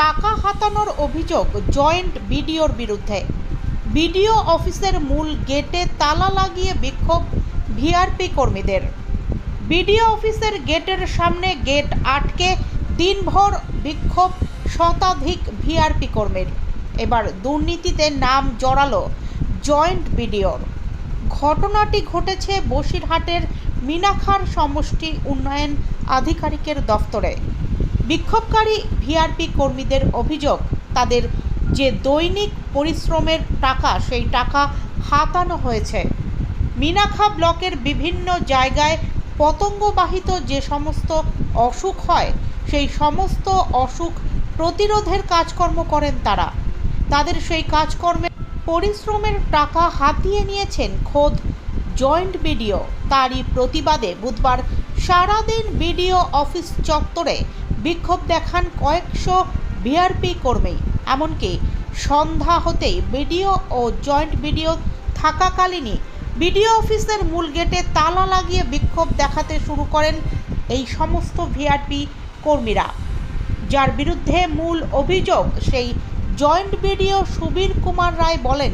টাকা হাতানোর অভিযোগ জয়েন্ট বিডিওর বিরুদ্ধে। বিডিও অফিসের মূল গেটে তালা লাগিয়ে বিক্ষোভ ভিআরপি কর্মীদের। বিডিও অফিসের গেটের সামনে গেট আটকে দিনভর বিক্ষোভ শতাধিক ভিআরপি কর্মীর। এবার দুর্নীতিতে নাম জড়ালো জয়েন্ট বিডিওর। ঘটনাটি ঘটেছে বসিরহাটের মিনাখার সমষ্টি উন্নয়ন আধিকারিকের দফতরে। বিক্ষোভকারী ভিআরপি কর্মীদের অভিযোগ, তাদের যে দৈনিক পরিশ্রমের টাকা, সেই টাকা হাতানো হয়েছে। মিনাখা ব্লকের বিভিন্ন জায়গায় পতঙ্গবাহিত যে সমস্ত অসুখ হয়, সেই সমস্ত অসুখ প্রতিরোধের কাজকর্ম করেন তারা। তাদের সেই কাজকর্মে পরিশ্রমের টাকা হাতিয়ে নিয়েছেন খোদ জয়েন্ট বিডিও। তারই প্রতিবাদে বুধবার সারাদিন বিডিও অফিস চত্বরে বিক্ষোভ দেখান কয়েকশো ভিআরপি কর্মী। এমনকি সন্ধ্যা হতেই বিডিও ও জয়েন্ট বিডিও থাকাকালীনই বিডিও অফিসের মূল গেটে তালা লাগিয়ে বিক্ষোভ দেখাতে শুরু করেন এই সমস্ত ভিআরপি কর্মীরা। যার বিরুদ্ধে মূল অভিযোগ সেই জয়েন্ট বিডিও সুবীর কুমার রায় বলেন,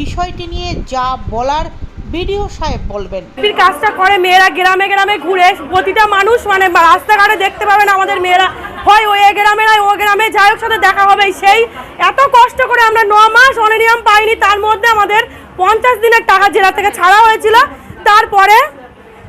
বিষয়টি নিয়ে যা বলার বিডিও সাহেব বলবেন। কাজটা করে মেয়েরা গ্রামে গ্রামে ঘুরে, প্রতিটা মানুষ মানে রাস্তাঘাটে দেখতে পাবেন আমাদের মেয়েরা। হয় ওই গ্রামে নয়, ও গ্রামে যাই হোক, সাথে দেখা হবে। সেই এত কষ্ট করে আমরা ন মাস অনিয়ম পাইনি, তার মধ্যে আমাদের পঞ্চাশ দিনের টাকা জেলা থেকে ছাড়া হয়েছিল। তারপরে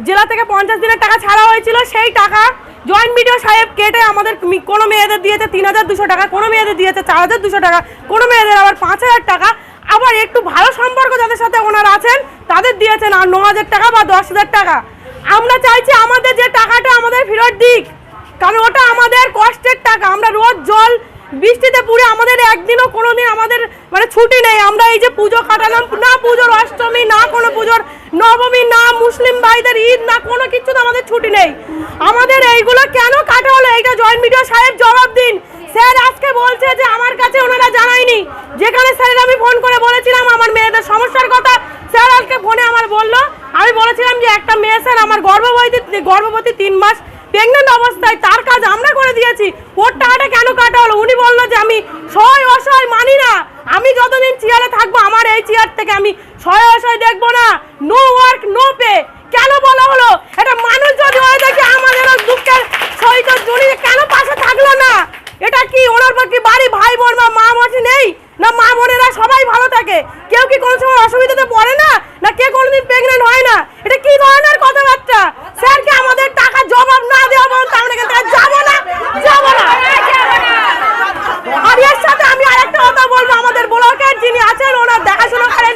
জেলা থেকে পঞ্চাশ দিনের টাকা ছাড়া হয়েছিল। সেই টাকা জয়েন্ট বিডিও সাহেব কেটে আমাদের কোনো মেয়েদের দিয়েছে তিন হাজার দুশো টাকা, কোনো মেয়েদের দিয়েছে চার হাজার দুশো টাকা, কোনো মেয়েদের আবার পাঁচ হাজার টাকা আবার একটু ভালো সম্পর্ক যাদের সাথে ওনারা আছেন, তাদের দিয়েছেন আর ন হাজার টাকা বা দশ হাজার টাকা। আমরা চাইছি আমাদের যে টাকাটা আমাদের ফেরত দিক, কারণ ওটা আমাদের কষ্টের টাকা। আমরা রোজ জল বৃষ্টিতে পুড়ে আমাদের একদিনও কোনো দিন আমাদের মানে ছুটি নেই। আমরা এই যে পুজো কাটালাম, না পুজোর অষ্টমী, না কোনো পুজোর নবমী, না মুসলিম ভাইদের ঈদ, না কোনো কিছু তো আমাদের ছুটি নেই। আমাদের এইগুলো কেন কাটা হলো? এইটা জয়েন্ট মিডিয়া সাহেব জবাব দিন। স্যার আজকে বলছে যে আমার কাছে ওনারা জানায়নি। যেখানে স্যারের আমি ফোন করে বলেছিলাম আমার মেয়েদের সমস্যার কথা, স্যার আজকে ফোনে আমার বলল, আমি বলেছিলাম যে একটা মেয়ে স্যার আমার গর্ভবতী গর্ভবতী তিন মাস প্রেগনেন্ট অবস্থায় তার কাজ আমরা করে দিয়েছি, ওর টাকাটা কেন কাটা হলো? উনি বলল যে আমি সহায় অসহায় মানি না, আমি যতদিন চেয়ারে থাকব, আমার এই চেয়ার থেকে আমি সহায় অসহায় দেখব না নো ওয়ার্ক নো পে কেন বলা হলো? এটা মানুষ যদি হয়ে থাকে আমাদেরও দুঃখের সহিত জড়িয়ে কেন পাশে থাকল না? এটা কি ওনার কি বাড়ি, ভাই বোন বা মা মাসি নেই? না মা বোনেরা সবাই ভালো থাকে। কেউ কি কোনো সময় অসুবিধাতে পড়ে না? না কে কোনোদিন প্রেগনেন্ট হয় না এটা কি ধরনের কথাবার্তা স্যারকে আমাদের টাকা জবাব না দেওয়া পর্যন্ত আমরা এখান থেকে যাব না যাব না আর এর সাথে আমি আরেকটা কথা বলব আমাদের ব্লকের যিনি আছেন ওনার দেখাশোনা করেন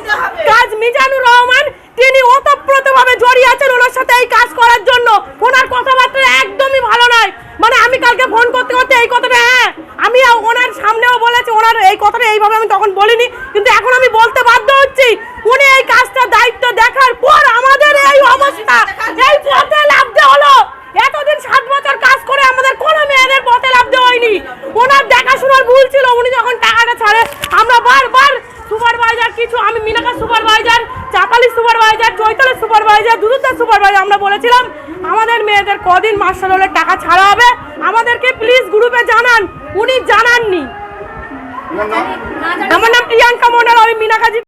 কাজ মিজানুর রহমান তিনি ওতপ্রোতভাবে জড়িয়ে আছেন ওনার সাথে এই কাজ করার জন্য ওনার কথাবার্তা একদমই ভালো নয় মানে আমি কালকে ফোন করতে করতে এই কথাটা হ্যাঁ আমি ওনার সামনেও বলেছি ওনার এই কথাটা এইভাবে আমি তখন বলিনি কিন্তু এখন আমি বলতে বাধ্য হচ্ছি উনি এই কাজটা দায়িত্ব দেখার পর আমাদের এই অবস্থা। এই পথে লাভতে হলো। এতদিন সাত বছর কাজ করে আমাদের কোনো মেয়েদের পথে লাভতে হয়নি। ওনার দেখাশোনার ভুল ছিল উনি যখন টাকাটা ছাড়ে আমরা বারবার সুপারভাইজার কিছু আমি মিনাকা সুপারভাইজার চাপালি সুপারভাইজার চৈতালের সুপারভাইজার দুদুতার সুপারভাইজার আমরা বলেছিলাম আমাদের মেয়েদের কদিন মার্শাল হলে টাকা ছাড়া হবে। আমাদেরকে প্লিজ গ্রুপে জানান। উনি জানাননি। আমার নাম প্রিয়াঙ্কা মন্ডল আমি মিনাকাজি